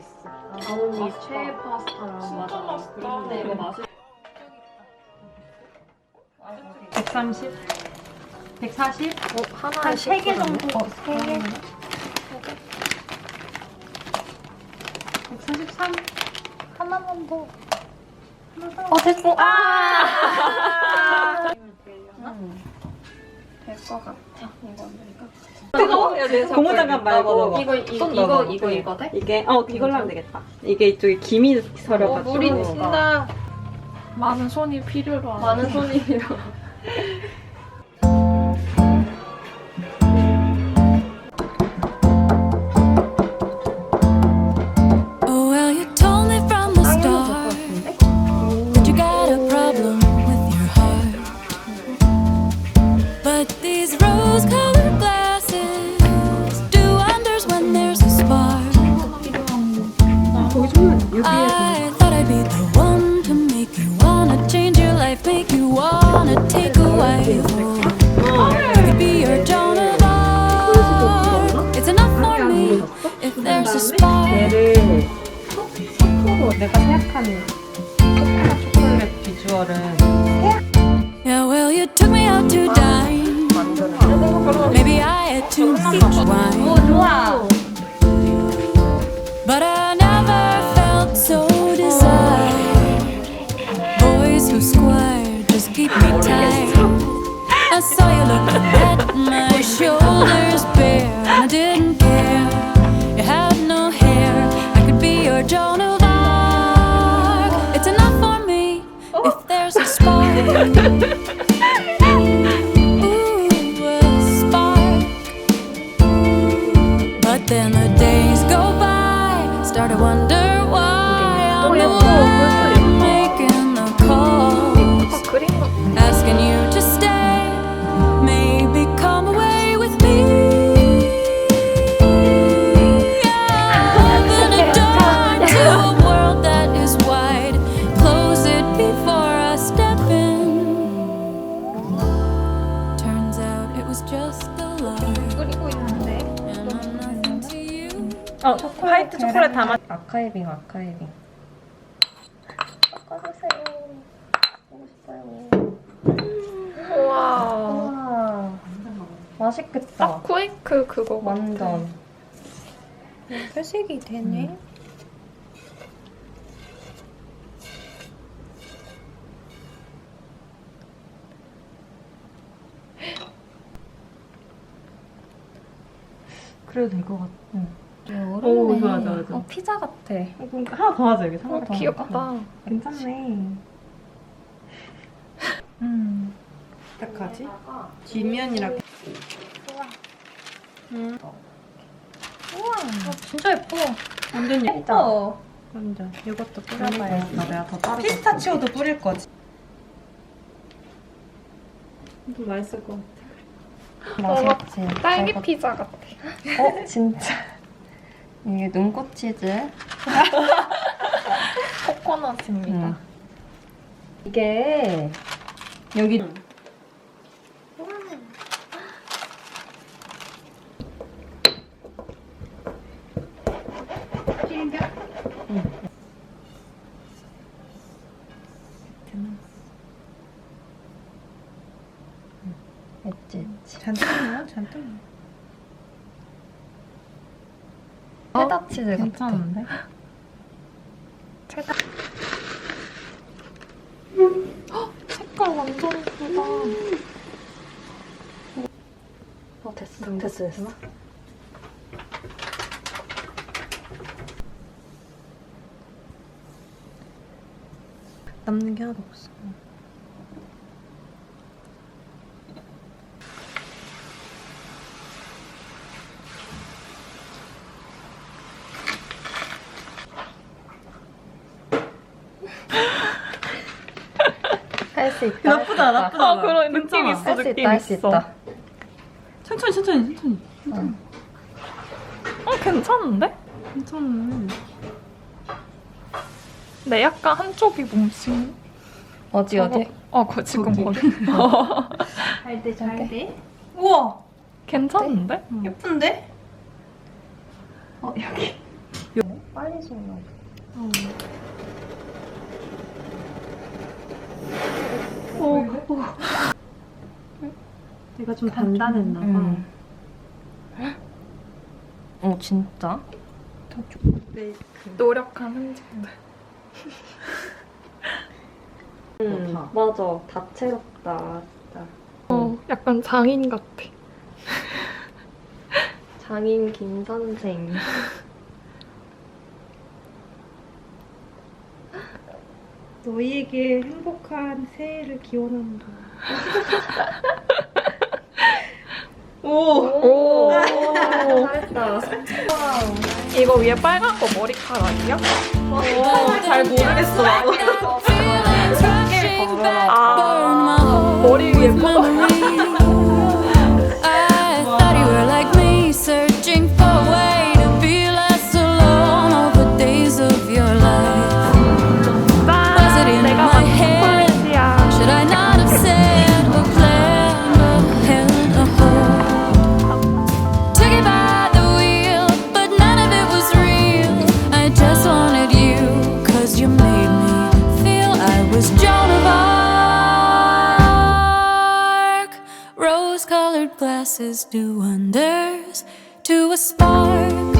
있어. 가온이 아, 최애 파스타랑 아, 진짜 맞아. 그런데 이거 맛을 130, 140, 어, 하나 한 3개 정도. 어, 3개. 143. 하나만 더. 어, 됐어. 아! 아! 음. 될것 같아. 이거 안 될것 같아. 내가. 고무장갑 말고 이거, 이거, 손 이거, 넣어. 이거, 이거 돼? 이게 어 이걸로 하면 되겠다. 이게 이쪽에 김이 서려가지고. 물이 튄다. 많은 손이 필요로 하는 많은 손이 필요. 내가 생각하는 초콜릿 초콜릿 비주얼은 Yeah, well, you took me out to dine. Maybe I had too much wine. Ha ha ha! 어 화이트 초콜릿 담아. 아카이빙, 아카이빙. 섞어주세요. 먹고 싶어요. 와 우와. 맛있겠다. 딱 쿠이크 그거 완전. 회식이 되네. 그래도 될 것 같아. 오, 좋아, 좋아, 좋아. 어, 피자 같아. 하나 더 하자 여기 어, 삼각 더 귀엽다 괜찮네. 음. 딱하지? 뒷면이랑 진짜 예뻐. 완전. 예뻐. 완전. 이것도 뿌려봐야지. 내가 더 따로. 피스타치오도 뿌릴 거지. 또 맛있을 것 같아. 맛있지. 딸기 피자 같아 어, 진짜. 이게 눈꽃 치즈. 코코넛입니다 음. 이게 여기 엣지 엣지 잔뜩 넣어, 잔뜩 넣어. 체다 치즈 괜찮은데? 색깔 완전 예쁘다. 어 됐어. 됐어 됐어. 남는 게 하나도 없어. 수 있다 나쁘다, 나쁘다. 아 그런 느낌 괜찮아. 있어 할 수 느낌 있다 할 수 있어 있다 천천히, 천천히, 천천히. 어 괜찮은데? 괜찮네. 근데 약간 한쪽이 몸신 어디 어디 어 그 지금 거기 잘돼 잘돼 우와! 괜찮은데? 예쁜데? 어 여기 빨리 속나 내가 좀 단단했나 봐. 음. 어 진짜? 노력한 흔적들. 음, 맞아. 다채롭다. 진짜. 어, 약간 장인 같아. 장인 김 선생. 너희에게 행복한 새해를 기원한다. 오. 잘했다. 이거 위에 빨간 거 머리카락이야? 잘 모르겠어. glasses do wonders to a spark